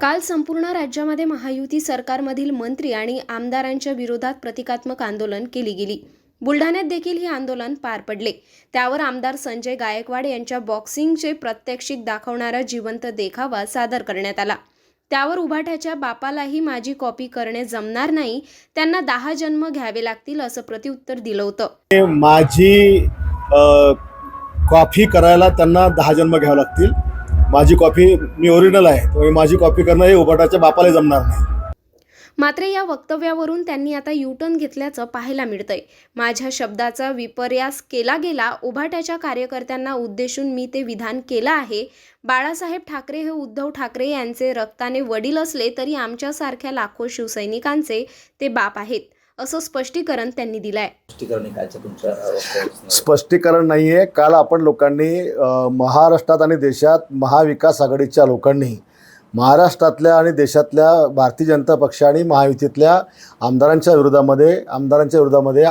काल संपूर्ण राज्यामध्ये महायुती सरकारमधील मंत्री आणि आमदारांच्या विरोधात प्रतिकात्मक आंदोलन केली गेली. बुलढाण्यात देखील हे आंदोलन पार पडले. त्यावर आमदार संजय गायकवाड यांच्या बॉक्सिंगचे प्रात्यक्षिक दाखवणारा जिवंत देखावा सादर करण्यात आला. त्यावर उभाट्याच्या बापालाही माझी कॉपी करणे जमणार नाही त्यांना दहा जन्म घ्यावे लागतील असं प्रत्युत्तर दिलं होतं. माझी कॉफी करायला त्यांना दहा जन्म घ्यावे लागतील. माझी कॉफी मी ओरिजिनल आहे त्यामुळे माझी कॉफी करणं हे उबाटाच्या बापाला जमणार नाही. मात्र या वक्तव्यावरून त्यांनी आता युटर्न घेतल्याचं पाहायला मिळतंय. माझ्या शब्दाचा विपर्यास केला गेला उभाट्याच्या कार्यकर्त्यांना उद्देशून मी ते विधान केलं आहे. बाळासाहेब ठाकरे हे उद्धव ठाकरे यांचे रक्ताने वडील असले तरी आमच्यासारख्या लाखो शिवसैनिकांचे ते बाप आहेत. असं स्पष्टीकरण त्यांनी दिलंय. स्पष्टीकरण आहे. नाही आहे काल आपण लोकांनी महाराष्ट्रात आणि देशात महाविकास आघाडीच्या लोकांनी महाराष्ट्रातल्या आणि देशातल्या भारतीय जनता पक्ष आणि महायुतीतल्या आमदारांच्या विरोधामध्ये आमदारांच्या विरोधामध्ये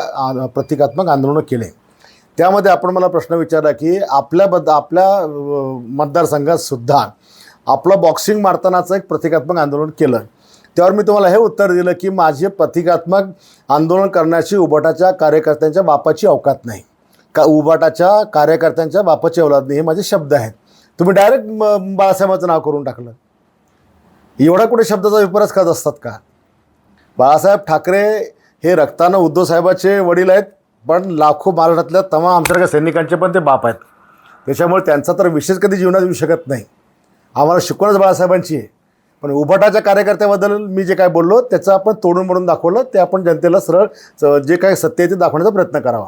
प्रतिकात्मक आंदोलनं केले. त्यामध्ये आपण मला प्रश्न विचारला की आपल्याबद्द आपल्या अ, मतदारसंघात सुद्धा आपलं बॉक्सिंग मारतानाचं एक प्रतिकात्मक आंदोलन केलं. त्यावर मी तुम्हाला हे उत्तर दिलं की माझे प्रतिकात्मक आंदोलन करण्याची उबाटाच्या कार्यकर्त्यांच्या बापाची अवकात नाही. का उबाटाच्या कार्यकर्त्यांच्या बापाची अवलाद नाही हे माझे शब्द आहेत. तुम्ही डायरेक्ट बाळासाहेबांचं नाव करून टाकलं. एवढा कुठे शब्दाचा विपरस करत असतात का? बाळासाहेब ठाकरे हे रक्तानं उद्धव साहेबाचे वडील आहेत पण लाखो महाराष्ट्रातल्या तमाम आमच्यासारख्या सैनिकांचे पण ते बाप आहेत. त्याच्यामुळे त्यांचा तर विशेष कधी जीवनात येऊ शकत नाही. आम्हाला शिकवणच बाळासाहेबांची आहे. पण उभाटाच्या कार्यकर्त्याबद्दल मी जे काय बोललो त्याचं आपण तोडून मोडून दाखवलं ते आपण जनतेला सरळ जे काय सत्य आहे ते दाखवण्याचा प्रयत्न करावा.